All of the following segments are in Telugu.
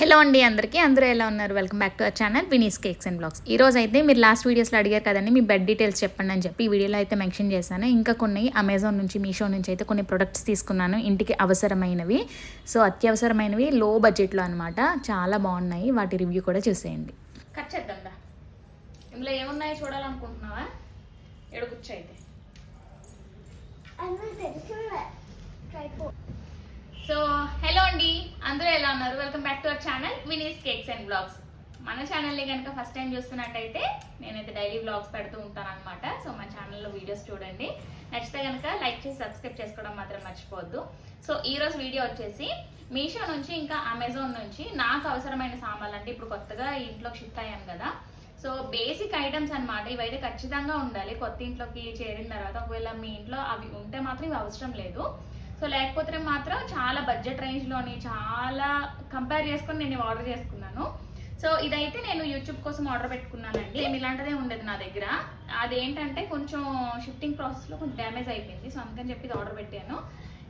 హలో అండి అందరికీ. అందరూ ఎలా ఉన్నారు? Welcome back to our channel Vini's cakes and blogs ఈ రోజు అయితే మీరు లాస్ట్ వీడియోస్లో అడిగారు కదండి మీ బెడ్ డీటెయిల్స్ చెప్పండి అని చెప్పి ఈ వీడియోలో అయితే మెన్షన్ చేశాను. ఇంకా కొన్ని అమెజాన్ నుంచి మీషో నుంచి అయితే కొన్ని ప్రొడక్ట్స్ తీసుకున్నాను. ఇంటికి అవసరమైనవి. సో అత్యవసరమైనవి లో బడ్జెట్లో అనమాట చాలా బాగున్నాయి. వాటి రివ్యూ కూడా చూసేయండి. కట్ చేద్దాం దా ఇందులో ఏమున్నాయో చూడాలనుకుంటున్నావా? ఎడుగుచ్చు అయితే. సో హలో అండి. అందరూ ఎలా ఉన్నారు? Welcome back to our channel Vini's cakes and blogs మన ఛానల్ని కనుక ఫస్ట్ టైం చూస్తున్నట్టయితే నేనైతే డైలీ బ్లాగ్స్ పెడుతూ ఉంటాను అనమాట సో మన ఛానల్లో వీడియోస్ చూడండి. నచ్చితే కనుక లైక్ చేసి సబ్స్క్రైబ్ చేసుకోవడం మాత్రం మర్చిపోవద్దు. సో ఈరోజు వీడియో వచ్చేసి మీషో నుంచి ఇంకా అమెజాన్ నుంచి నాకు అవసరమైన సామాన్లు అంటే ఇప్పుడు కొత్తగా ఇంట్లోకి షిఫ్ట్ అయ్యాను కదా. సో బేసిక్ ఐటమ్స్ అన్నమాట. ఇవైతే ఖచ్చితంగా ఉండాలి. కొత్త ఇంట్లోకి చేరిన తర్వాత ఒకవేళ మీ ఇంట్లో అవి ఉంటే మాత్రం ఇవి అవసరం లేదు. సో లేకపోతే మాత్రం చాలా బడ్జెట్ రేంజ్లోని చాలా కంపేర్ చేసుకొని నేను ఆర్డర్ చేసుకున్నాను. సో ఇదైతే నేను యూట్యూబ్ కోసం ఆర్డర్ పెట్టుకున్నానండి. ఏమి ఇలాంటిదే ఉండదు నా దగ్గర. అదేంటంటే కొంచెం షిఫ్టింగ్ ప్రాసెస్లో కొంచెం డ్యామేజ్ అయిపోయింది. సో అందుకని చెప్పి ఇది ఆర్డర్ పెట్టాను.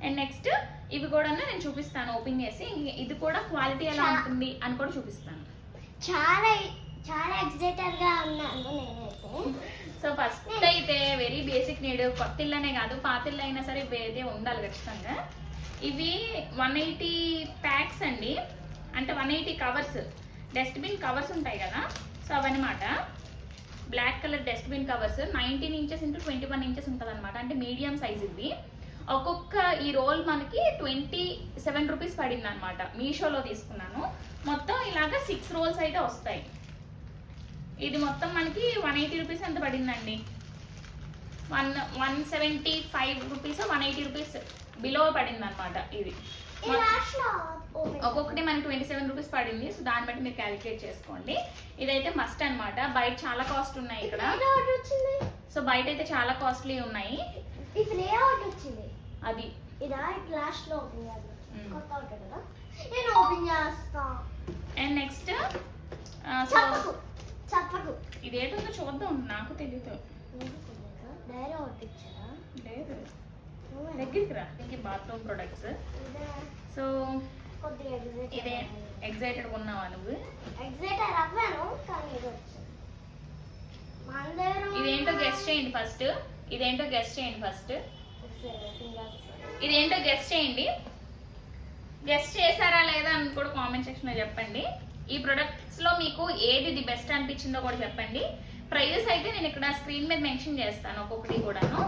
అండ్ నెక్స్ట్ ఇవి కూడా నేను చూపిస్తాను ఓపెన్ చేసి. ఇది కూడా క్వాలిటీ ఎలా ఉంటుంది అని కూడా చూపిస్తాను. చాలా చాలా ఎక్సైటెడ్గా ఉన్నాను నేనైతే. సో ఫస్ట్ అయితే నేడు కొత్త ఇల్లనే కాదు పాత ఇల్లు అయినా సరే వేదే ఉండాలి ఖచ్చితంగా. ఇవి వన్ ఎయిటీ ప్యాక్స్ అండి. అంటే one eighty covers dustbin covers ఉంటాయి కదా. So అవన్నమాట. Black colour dustbin covers nineteen inches into twenty one inches ఉంటుంది అనమాట అంటే మీడియం సైజ్ ఇవి. ఒక్కొక్క ఈ రోల్ మనకి ట్వంటీ సెవెన్ రూపీస్ పడింది అనమాట మీషోలో తీసుకున్నాను. మొత్తం ఇలాగ సిక్స్ రోల్స్ అయితే వస్తాయి. ఇది మొత్తం మనకి వన్ ఎయిటీ రూపీస్ ఎంత పడిందండి? One one seventy five rupees one eighty rupees below పడింది అనమాట ఇది ఒక్కొక్కటి మనకి ట్వంటీ సెవెన్ రూపీస్ పడింది సో దాన్ని బట్టి మీరు క్యాలిక్యులేట్ చేసుకోండి. ఇదైతే మస్ట్ అన్నమాట. బయట చాలా కాస్ట్ ఉన్నాయి ఇక్కడ. సో బయట అయితే చాలా కాస్ట్లీ ఉన్నాయి. అది. అండ్ నెక్స్ట్ ఇదేంటో చూద్దాం. నాకు తెలియదు డైరీ ఆర్డర్ ఇచ్చారా లేదు దగ్గరికి రా. బాత్రూమ్ ప్రొడక్ట్స్ సో ఇదే ఎగ్జైట్ ఎగ్జైటెడ్ ఉన్నావా నువ్వు అవ్వాను కానీ ఇది ఇదేంటో గెస్ట్ చేయండి ఫస్ట్ ఇదేంటో గెస్ట్ చేయండి ఫస్ట్ ఇదేంటో గెస్ట్ చేయండి గెస్ట్ చేశారా లేదా అని కూడా కామెంట్ సెక్షన్లో చెప్పండి. ఈ ప్రొడక్ట్స్లో మీకు ఏది ది బెస్ట్ అనిపించిందో కూడా చెప్పండి. ప్రైజెస్ అయితే నేను ఇక్కడ స్క్రీన్ మీద మెన్షన్ చేస్తాను ఒక్కొక్కటి కూడాను.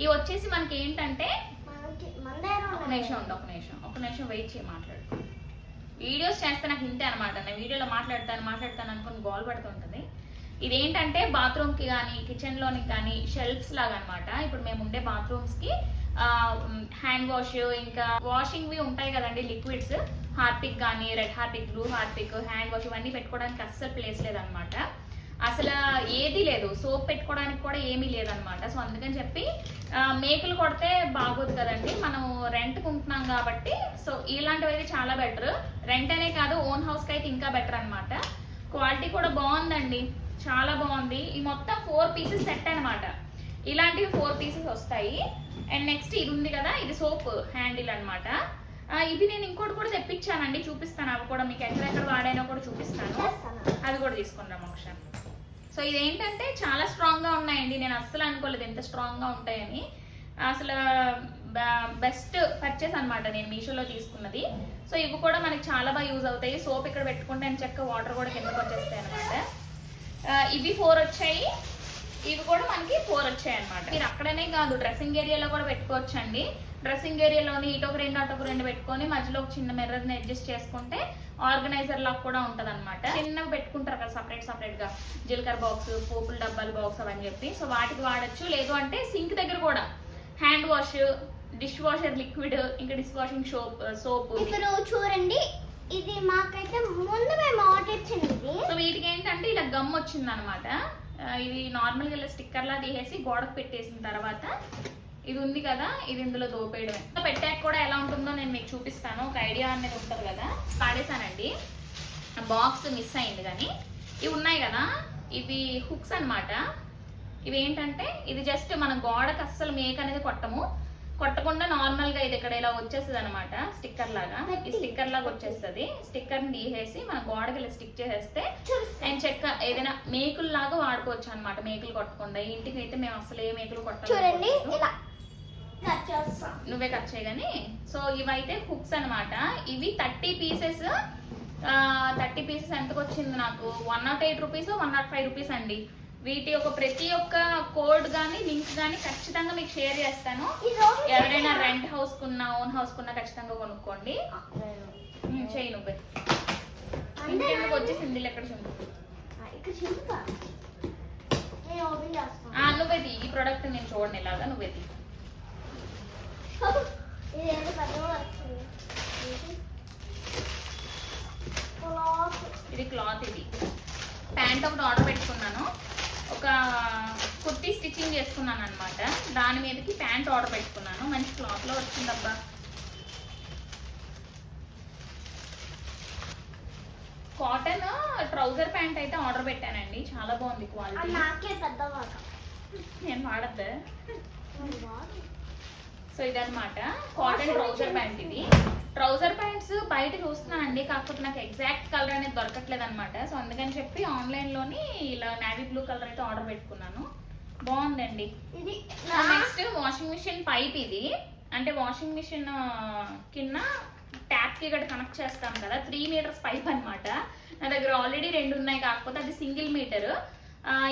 ఇవి వచ్చేసి మనకి ఏంటంటే ఒక. నిమిషం ఉండి ఒక నిమిషం ఒక నిమిషం వెయిట్ చేయి మాట్లాడు. వీడియోస్ చేస్తే నాకు ఇంతే అనమాట నేను వీడియోలో మాట్లాడతాను మాట్లాడతాను అనుకుని గోల్ పడుతుంటుంది. ఇదేంటంటే బాత్రూమ్కి కానీ కిచెన్లోనికి కానీ షెల్ఫ్స్ లాగా అనమాట ఇప్పుడు మేము ఉండే బాత్రూమ్స్కి హ్యాండ్ వాష్ ఇంకా వాషింగ్వి ఉంటాయి కదండి లిక్విడ్స్ హార్పిక్ కానీ red Harpic blue Harpic hand wash ఇవన్నీ పెట్టుకోవడానికి అస్సలు ప్లేస్ లేదనమాట అసలు ఏది లేదు. సోప్ పెట్టుకోవడానికి కూడా ఏమీ లేదనమాట సో అందుకని చెప్పి మేకులు కొడితే బాగోదు కదండి. మనం రెంట్కి ఉంటున్నాం కాబట్టి సో ఇలాంటివి అయితే చాలా బెటర్. రెంట్ అనే కాదు ఓన్ హౌస్కి అయితే ఇంకా బెటర్ అన్నమాట. క్వాలిటీ కూడా బాగుందండి. చాలా బాగుంది. ఈ మొత్తం ఫోర్ పీసెస్ సెట్ అన్నమాట. ఇలాంటివి ఫోర్ పీసెస్ వస్తాయి. అండ్ నెక్స్ట్ ఇది ఉంది కదా ఇది సోప్ హ్యాండిల్ అనమాట ఇవి నేను ఇంకోటి కూడా తెప్పించానండి. చూపిస్తాను. అవి కూడా మీకు ఎక్కడెక్కడ వాడానో కూడా చూపిస్తాను. అది కూడా తీసుకుందాం ఒకసారి. సో ఇదేంటంటే చాలా స్ట్రాంగ్గా ఉన్నాయండి. నేను అస్సలు అనుకోలేదు ఎంత స్ట్రాంగ్గా ఉంటాయని. అసలు బెస్ట్ పర్చేస్ అనమాట నేను మీషోలో తీసుకున్నది. సో ఇవి కూడా మనకి చాలా బాగా యూజ్ అవుతాయి. సోప్ ఇక్కడ పెట్టుకుంటే అని చెక్క వాటర్ కూడా కిందకు వచ్చేస్తాయి అనమాట ఇవి ఫోర్ వచ్చాయి. ఇవి కూడా మనకి ఫోర్ వచ్చాయి అనమాట మీరు అక్కడనే కాదు డ్రెస్సింగ్ ఏరియాలో కూడా పెట్టుకోవచ్చు అండి డ్రెస్సింగ్ ఏరియాలోని ఇటు ఒక రెండు అటు ఒక రెండు పెట్టుకొని మధ్యలో ఒక చిన్న మిర్రర్ని అడ్జస్ట్ చేసుకుంటే ఆర్గనైజర్ లాగా కూడా ఉంటది అనమాట చిన్నవి పెట్టుకుంటారు కదా సపరేట్ సపరేట్గా. జీలకర్ర బాక్స్ పోపుల డబ్బాల బాక్స్ అవని చెప్పి. సో వాటికి వాడచ్చు. లేదు అంటే సింక్ దగ్గర కూడా. Hand wash dish washer liquid ఇంకా డిష్ వాషింగ్ సోప్ సోప్ ఇప్పుడు చూడండి ఇది మాకైతే ముందు మేము ఆర్డర్ ఇచ్చినది సో వీటికి ఏంటంటే ఇలా గమ్ వచ్చింది అనమాట ఇది నార్మల్గా ఇలా స్టిక్కర్ లా తీసేసి గోడకు పెట్టేసిన తర్వాత ఇది ఉంది కదా ఇది ఇందులో దోపేయడమే. పెట్టాక కూడా ఎలా ఉంటుందో నేను మీకు చూపిస్తాను. ఒక ఐడియా అనేది ఉంటుంది కదా. పాడేశానండి. బాక్స్ మిస్ అయింది కానీ. ఇవి ఉన్నాయి కదా. ఇవి హుక్స్ అన్నమాట. ఇవి ఏంటంటే ఇది జస్ట్ మన గోడకు అస్సలు మేక్ అనేది కొట్టము. కొట్టకుండా నార్మల్గా ఇది ఇక్కడ ఇలా వచ్చేస్తుంది అనమాట స్టిక్కర్ లాగా. ఈ స్టిక్కర్ లాగా వచ్చేస్తుంది. స్టిక్కర్ని తీసేసి మన గోడకి ఇలా స్టిక్ చేసేస్తే అండ్ చెక్క ఏదైనా మేకులు లాగా వాడుకోవచ్చు అనమాట మేకులు కొట్టకుండా. ఇంటికి అయితే మేము అసలు ఏ మేకులు చూడండి కొట్టాలి ఇలా. కట్ చేస్తాం. నువ్వే కట్ చేయగాని సో ఇవైతే హుక్స్ అన్నమాట. ఇవి థర్టీ పీసెస్ థర్టీ పీసెస్ ఎంతకు వచ్చింది నాకు? One nought eight rupees one nought five rupees అండి. వీటి యొక్క ప్రతి ఒక్క కోడ్ కానీ లింక్ కానీ ఖచ్చితంగా మీకు షేర్ చేస్తాను. ఎవరైనా రెంట్ హౌస్ కున్నా ఓన్ హౌస్ కున్నా ఖచ్చితంగా కొనుక్కోండి. చెయ్యి నువ్వే. ఇంకెందుకు వచ్చేసింది ఎక్కడ నువ్వే తీ. ఈ ప్రోడక్ట్ నేను చూడండి ఇలాగా నువ్వే తీ. ఇది ఏదో పెద్దగా వచ్చింది. ఇది క్లాత్. ఇది క్లాత్ ఇది. ప్యాంట్ ఒకటి ఆర్డర్ పెట్టుకున్నాను. ఒక కుర్తీ స్టిచ్చింగ్ చేసుకున్నాను అనమాట దాని మీదకి ప్యాంట్ ఆర్డర్ పెట్టుకున్నాను. మంచి క్లాత్లో వచ్చిందబ్బా. కాటన్ ట్రౌజర్ ప్యాంట్ అయితే ఆర్డర్ పెట్టానండి. చాలా బాగుంది క్వాలిటీ నాకే పెద్ద నేను వాడద్దా. సో ఇదన్నమాట. కాటన్ ట్రౌజర్ ప్యాంట్ ఇది. ట్రౌజర్ ప్యాంట్స్ బయట చూస్తున్నానండి కాకపోతే నాకు ఎగ్జాక్ట్ కలర్ అనేది దొరకట్లేదు అనమాట సో అందుకని చెప్పి ఆన్లైన్లోని ఇలా నావీ బ్లూ కలర్ అయితే ఆర్డర్ పెట్టుకున్నాను. బాగుందండి. ఇది నెక్స్ట్ వాషింగ్ మిషన్ పైప్ ఇది. అంటే వాషింగ్ మిషన్ కింద ట్యాప్కి గట్ట కనెక్ట్ చేస్తాం కదా త్రీ మీటర్స్ పైప్ అన్నమాట. నా దగ్గర ఆల్రెడీ రెండు ఉన్నాయి కాకపోతే అది సింగిల్ మీటర్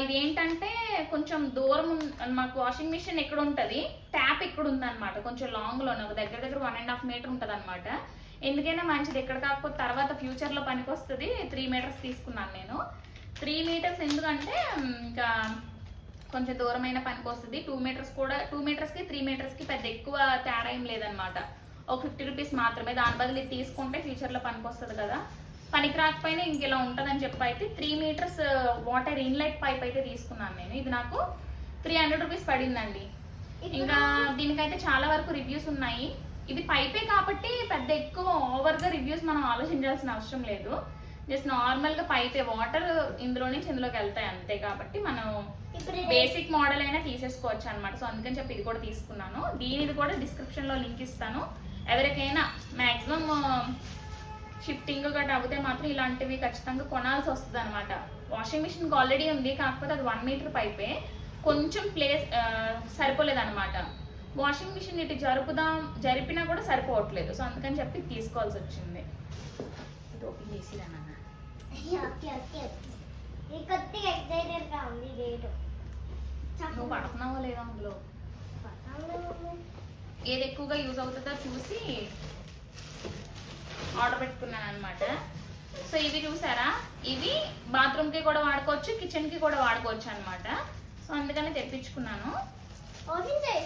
ఇది ఏంటంటే కొంచెం దూరం మాకు వాషింగ్ మిషన్ ఎక్కడ ఉంటుంది ట్యాప్ ఇక్కడ ఉందన్నమాట కొంచెం లాంగ్ ఒక దగ్గర దగ్గర వన్ అండ్ హాఫ్ మీటర్ ఉంటుంది అనమాట ఎందుకైనా మంచిది ఎక్కడ కాకపోతే తర్వాత ఫ్యూచర్లో పనికి వస్తుంది త్రీ మీటర్స్ తీసుకున్నాను నేను. త్రీ మీటర్స్ ఎందుకంటే ఇంకా కొంచెం దూరమైన పనికి వస్తుంది టూ మీటర్స్ కూడా టూ మీటర్స్కి త్రీ మీటర్స్కి పెద్ద ఎక్కువ తేడా ఏం లేదనమాట ఒక ఫిఫ్టీ రూపీస్ మాత్రమే. దాని బదులు ఇది తీసుకుంటే ఫ్యూచర్లో పనికి వస్తుంది కదా. పనికి రాకపోయినా ఇంక ఇలా ఉంటుందని చెప్పి అయితే three metres water inlet pipe అయితే తీసుకున్నాను నేను. ఇది నాకు త్రీ హండ్రెడ్ రూపీస్ పడిందండి. ఇంకా దీనికైతే చాలా వరకు రివ్యూస్ ఉన్నాయి. ఇది పైపే కాబట్టి పెద్ద ఎక్కువ ఓవర్గా రివ్యూస్ మనం ఆలోచించాల్సిన అవసరం లేదు. జస్ట్ నార్మల్గా పైపే వాటర్ ఇందులో నుంచి ఇందులోకి వెళ్తాయి అంతే కాబట్టి మనం బేసిక్ మోడల్ అయినా తీసేసుకోవచ్చు అనమాట సో అందుకని చెప్పి ఇది కూడా తీసుకున్నాను. దీనిది కూడా డిస్క్రిప్షన్లో లింక్ ఇస్తాను. ఎవరికైనా మాక్సిమం షిఫ్టింగ్ గట్రా అవుతే మాత్రం ఇలాంటివి ఖచ్చితంగా కొనాల్సి వస్తుంది అనమాట వాషింగ్ మిషన్ ఆల్రెడీ ఉంది కాకపోతే అది వన్ మీటర్ పైపే. కొంచెం ప్లేస్ సరిపోలేదు అనమాట వాషింగ్ మిషన్ ఇటు జరుపుదాం జరిపినా కూడా సరిపోవట్లేదు. సో అందుకని చెప్పి తీసుకోవాల్సి వచ్చింది. ఇది ఓపెన్ నువ్వు పడుతున్నావో లేదో అందులో? ఏది ఎక్కువగా యూజ్ అవుతుందో చూసి ఆర్డర్ పెట్టుకున్నాను అనమాట సో ఇవి చూసారా? ఇవి బాత్రూమ్కి కూడా వాడుకోవచ్చు కిచెన్కి కూడా వాడుకోవచ్చు అనమాట సో అందుకని తెప్పించుకున్నాను. ఓపెన్ చేయి.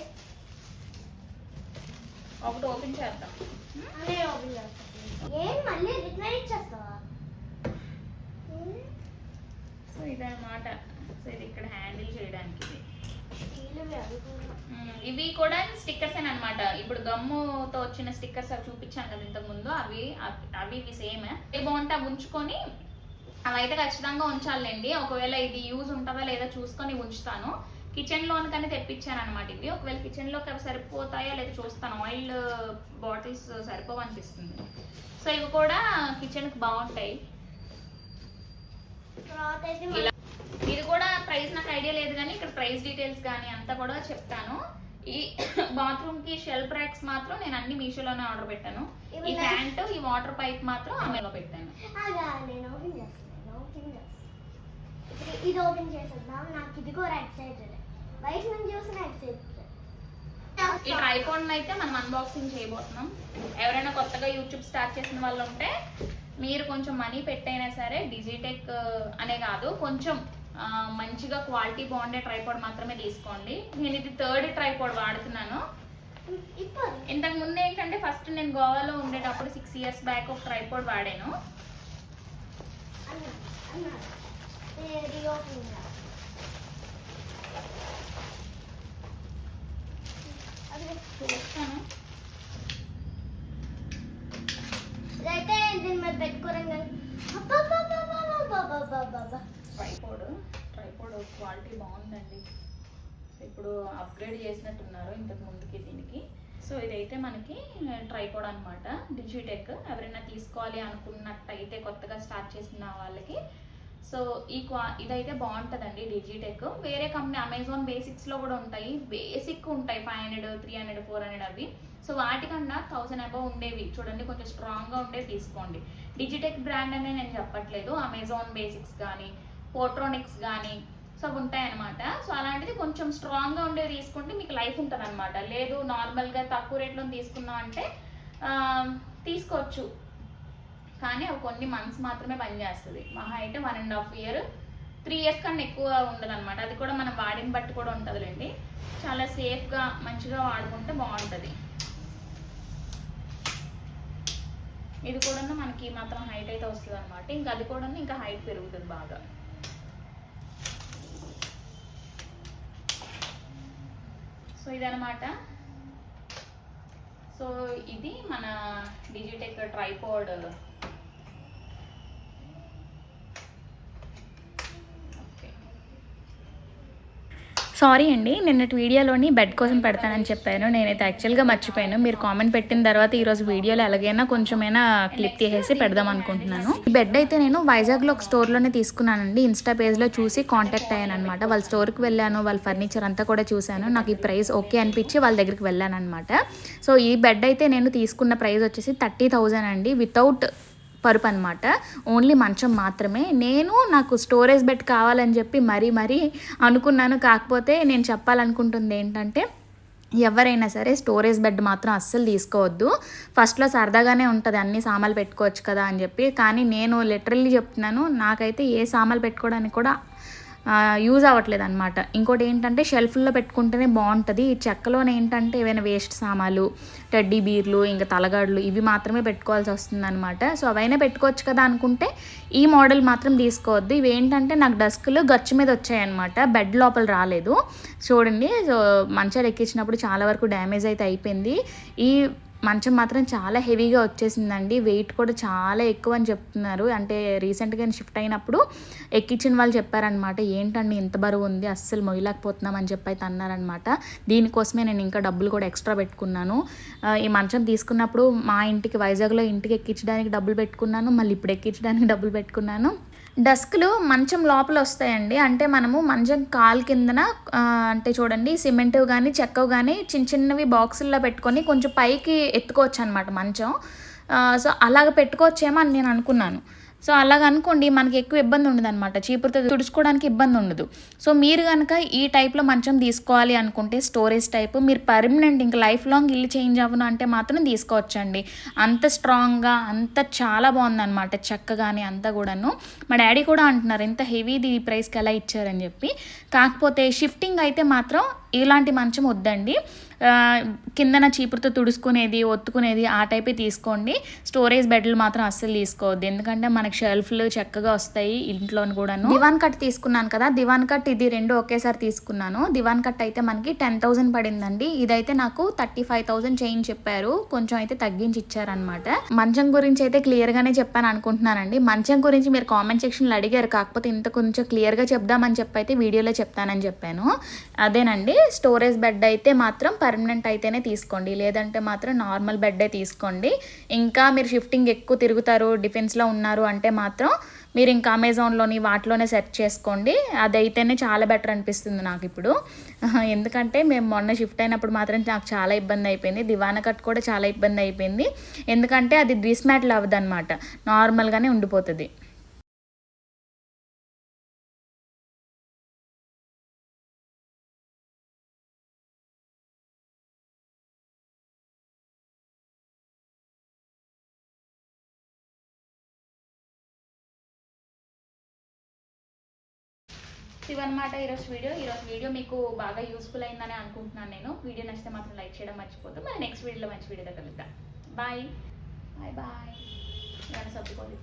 ఒకటి ఓపెన్ చేద్దాం. ఓపెన్ ఏం మళ్ళీ రిటర్న్ ఇచ్చేస్తావా? సో ఇదన్నమాట. సో ఇది ఇక్కడ హ్యాండిల్ చేయడానికి ఇది. ఇవి కూడా స్టిక్కర్స్ అనమాట ఇప్పుడు గమ్ముతో వచ్చిన స్టిక్కర్స్ అవి చూపించాను కదా ఇంతకు ముందు. అవి అవి- ఇవి సేమ్. ఏ బాగుంటే అవి ఉంచుకొని అవి అయితే ఖచ్చితంగా ఉంచాలండి. ఒకవేళ ఇది యూజ్ ఉంటుందా లేదా చూసుకొని ఉంచుతాను. కిచెన్ లోన్ కానీ తెప్పించాను అనమాట ఇవి. ఒకవేళ కిచెన్లోకి అవి సరిపోతాయా లేదా చూస్తాను. ఆయిల్ బాటిల్స్ సరిపోవు అనిపిస్తుంది. సో ఇవి కూడా కిచెన్కి బాగుంటాయి తర్వాత ఇది కూడా ప్రైస్ నాకు ఐడియా లేదు కానీ ఇక్కడ ప్రైస్ డీటెయిల్స్ కానీ అంతా కూడా చెప్తాను. ఈ బాత్రూమ్కి షెల్ఫ్ ర్యాక్స్ మాత్రం నేను అన్ని మీషోలోనే ఆర్డర్ పెట్టాను. ఈ ప్యాంట్ ఈ వాటర్ పైప్ మాత్రం ఆమెలో పెట్టాను. ఇది ఓపెన్ చేసేద్దాం. నాకు ఇది కూడా ఎక్సైటెడ్ బయట నుంచి చూసిన ఎక్సైటెడ్ ఈ ట్రైపాడ్ అయితే మనం అన్బాక్సింగ్ చేయబోతున్నాం. ఎవరైనా కొత్తగా యూట్యూబ్ స్టార్ట్ చేసిన వాళ్ళు ఉంటే మీరు కొంచెం మనీ పెట్టైనా సరే డిజిటెక్ అనే కాదు కొంచెం మంచిగా క్వాలిటీ బాగుండే ట్రైపాడ్ మాత్రమే తీసుకోండి నేను ఇది థర్డ్ ట్రైపాడ్ వాడుతున్నాను ఇంతకు ముందు ఏంటంటే ఫస్ట్ నేను గోవాలో ఉండేటప్పుడు సిక్స్ ఇయర్స్ బ్యాక్ ఒక ట్రైపాడ్ వాడాను చూస్తాను ఇప్పుడు అప్గ్రేడ్ చేసినట్టున్నారు ఇంతకు ముందుకి దీనికి. సో ఇదైతే మనకి ట్రైపోడ్ అనమాట డిజిటెక్ ఎవరైనా తీసుకోవాలి అనుకున్నట్టయితే కొత్తగా స్టార్ట్ చేసిన వాళ్ళకి. సో ఈ క్వా ఇదైతే బాగుంటుందండి డిజిటెక్ వేరే కంపెనీ అమెజాన్ బేసిక్స్లో కూడా ఉంటాయి. బేసిక్ ఉంటాయి five hundred three hundred four hundred అవి. సో వాటికన్నా థౌసండ్ అబవ్ ఉండేవి. చూడండి కొంచెం స్ట్రాంగ్గా ఉండేవి తీసుకోండి. డిజిటెక్ బ్రాండ్ అనే నేను చెప్పట్లేదు. అమెజాన్ బేసిక్స్ కానీ పోట్రోనిక్స్ కానీ సో అవి ఉంటాయి సో అలాంటిది కొంచెం స్ట్రాంగ్గా ఉండేవి తీసుకుంటే మీకు లైఫ్ ఉంటుంది అనమాట లేదు నార్మల్గా తక్కువ రేట్లో తీసుకున్నాం అంటే తీసుకోవచ్చు. కానీ అవి కొన్ని మంత్స్ మాత్రమే పనిచేస్తుంది మహా అయితే one and half year three years కన్నా ఎక్కువ ఉండదు అనమాట అది కూడా మనం వాడిని బట్టి కూడా ఉంటుందిలేండి. చాలా సేఫ్గా మంచిగా వాడుకుంటే బాగుంటుంది. ఇది కూడా మనకి మాత్రం హైట్ అయితే వస్తుంది అనమాట ఇంకా అది కూడా ఇంకా హైట్ పెరుగుతుంది బాగా. సో ఇదనమాట సో ఇది మన డిజిటెక్ ట్రైపోర్డ్ సారీ అండి నిన్నటి వీడియోలోని బెడ్ కోసం పెడతానని చెప్పాను. నేనైతే యాక్చువల్గా మర్చిపోయాను. మీరు కామెంట్ పెట్టిన తర్వాత ఈరోజు వీడియోలో ఎలాగైనా కొంచెమైనా క్లిప్ తీసేసి పెడదాం అనుకుంటున్నాను. ఈ బెడ్ అయితే నేను వైజాగ్లో ఒక స్టోర్లోనే తీసుకున్నానండి. ఇన్స్టా పేజ్లో చూసి కాంటాక్ట్ అయ్యాను అనమాట వాళ్ళ స్టోర్కి వెళ్ళాను వాళ్ళ ఫర్నిచర్ అంతా కూడా చూశాను. నాకు ఈ ప్రైస్ ఓకే అనిపించి వాళ్ళ దగ్గరికి వెళ్ళాను అనమాట సో ఈ బెడ్ అయితే నేను తీసుకున్న ప్రైస్ వచ్చేసి థర్టీ థౌజండ్ అండి. వితౌట్ పరుపు అనమాట ఓన్లీ మంచం మాత్రమే. నేను నాకు స్టోరేజ్ బెడ్ కావాలని చెప్పి మరీ మరీ అనుకున్నాను. కాకపోతే నేను చెప్పాలనుకుంటుంది ఏంటంటే ఎవరైనా సరే స్టోరేజ్ బెడ్ మాత్రం అస్సలు తీసుకోవద్దు. ఫస్ట్లో సరదాగానే ఉంటుంది. అన్ని సామాన్లు పెట్టుకోవచ్చు కదా అని చెప్పి. కానీ నేను లిటరల్లీ చెప్తున్నాను నాకైతే ఏ సామాన్లు పెట్టుకోవడానికి కూడా యూజ్ అవ్వట్లేదు అనమాట ఇంకోటి ఏంటంటే షెల్ఫ్లో పెట్టుకుంటేనే బాగుంటుంది. ఈ చెక్కలోనే ఏంటంటే ఏవైనా వేస్ట్ సామాన్లు టెడ్డీ బీర్లు ఇంకా తలగాడులు ఇవి మాత్రమే పెట్టుకోవాల్సి వస్తుంది అనమాట సో అవైనా పెట్టుకోవచ్చు కదా అనుకుంటే ఈ మోడల్ మాత్రం తీసుకోవద్దు. ఇవి ఏంటంటే నాకు డస్క్లు గచ్చు మీద వచ్చాయన్నమాట. బెడ్ లోపల రాలేదు. చూడండి. సో మంచాలు ఎక్కించినప్పుడు చాలా వరకు డ్యామేజ్ అయితే అయిపోయింది. ఈ మంచం మాత్రం చాలా హెవీగా వచ్చేసిందండి. వెయిట్ కూడా చాలా ఎక్కువ అని చెప్తున్నారు. అంటే రీసెంట్గా షిఫ్ట్ అయినప్పుడు ఎక్కించిన వాళ్ళు చెప్పారనమాట ఏంటండి ఇంత బరువు ఉంది అస్సలు మొయ్యలేకపోతున్నాం అని చెప్పి అయితే అన్నారనమాట దీనికోసమే నేను ఇంకా డబ్బులు కూడా ఎక్స్ట్రా పెట్టుకున్నాను. ఈ మంచం తీసుకున్నప్పుడు మా ఇంటికి వైజాగ్లో ఇంటికి ఎక్కించడానికి డబ్బులు పెట్టుకున్నాను. మళ్ళీ ఇప్పుడు ఎక్కించడానికి డబ్బులు పెట్టుకున్నాను. డస్క్లు మంచం లోపల వస్తాయండి. అంటే మనము మంచం కాలు కిందన అంటే చూడండి సిమెంట్ కానీ చెక్క కానీ చిన్న చిన్నవి బాక్సుల్లో పెట్టుకొని కొంచెం పైకి ఎత్తుకోవచ్చు అనమాట మంచం సో అలాగ పెట్టుకోవచ్చేమో అని నేను అనుకున్నాను. సో అలాగ అనుకోండి మనకి ఎక్కువ ఇబ్బంది ఉండదు అనమాట చీపురుతో తుడుచుకోవడానికి ఇబ్బంది ఉండదు. సో మీరు కనుక ఈ టైప్లో మంచం తీసుకోవాలి అనుకుంటే స్టోరేజ్ టైప్ మీరు పర్మనెంట్ ఇంకా లైఫ్ లాంగ్ ఇల్లు చేంజ్ అవ్వను అంటే మాత్రం తీసుకోవచ్చండి. అంత స్ట్రాంగ్గా అంత చాలా బాగుందన్నమాట చక్కగానే కానీ అంతా కూడాను. మా డాడీ కూడా అంటున్నారు ఇంత హెవీది ఈ ప్రైస్కి ఎలా ఇచ్చారని చెప్పి. కాకపోతే షిఫ్టింగ్ అయితే మాత్రం ఇలాంటి మంచం వద్దండి. కిందన చీపురుతో తుడుచుకునేది ఒత్తుకునేది ఆ టైపే తీసుకోండి. స్టోరేజ్ బెడ్లు మాత్రం అస్సలు తీసుకోవద్దు. ఎందుకంటే మనకి షెల్ఫ్లు చక్కగా వస్తాయి ఇంట్లో కూడాను. దివాన్ కట్ తీసుకున్నాను కదా దివాన్ కట్ ఇది రెండు ఒకేసారి తీసుకున్నాను. దివాన్ కట్ అయితే మనకి టెన్ థౌసండ్ పడిందండి. ఇదైతే నాకు థర్టీ ఫైవ్ థౌసండ్ చేంజ్ చెప్పారు. కొంచెం అయితే తగ్గించి ఇచ్చారనమాట మంచం గురించి అయితే క్లియర్గానే చెప్పాను అనుకుంటున్నానండి. మంచం గురించి మీరు కామెంట్ సెక్షన్లో అడిగారు. కాకపోతే ఇంత కొంచెం క్లియర్గా చెప్దామని చెప్పి అయితే వీడియోలో చెప్తానని చెప్పాను. అదేనండి స్టోరేజ్ బెడ్ అయితే మాత్రం పర్మనెంట్ అయితేనే తీసుకోండి. లేదంటే మాత్రం నార్మల్ బెడ్డే తీసుకోండి. ఇంకా మీరు షిఫ్టింగ్ ఎక్కువ తిరుగుతారు డిఫెన్స్లో ఉన్నారు అంటే మాత్రం మీరు ఇంకా అమెజాన్లోని వాటిలోనే సెర్చ్ చేసుకోండి. అదైతేనే చాలా బెటర్ అనిపిస్తుంది నాకు ఇప్పుడు. ఎందుకంటే మేము మొన్న షిఫ్ట్ అయినప్పుడు మాత్రం నాకు చాలా ఇబ్బంది అయిపోయింది. దివాన కట్ కూడా చాలా ఇబ్బంది అయిపోయింది. ఎందుకంటే అది డిస్మాటిల్ అవ్వదు అనమాట నార్మల్గానే ఉండిపోతుంది. ఇవన్నమాట ఈరోజు వీడియో. ఈరోజు వీడియో మీకు బాగా యూస్ఫుల్ అయిందని అనుకుంటున్నాను నేను. వీడియో నచ్చితే మాత్రం లైక్ చేయడం మర్చిపోద్దు. మరి నెక్స్ట్ వీడియోలో మంచి వీడియో కలుద్దాం. బాయ్ బాయ్ బాయ్ సర్దుకోవాలి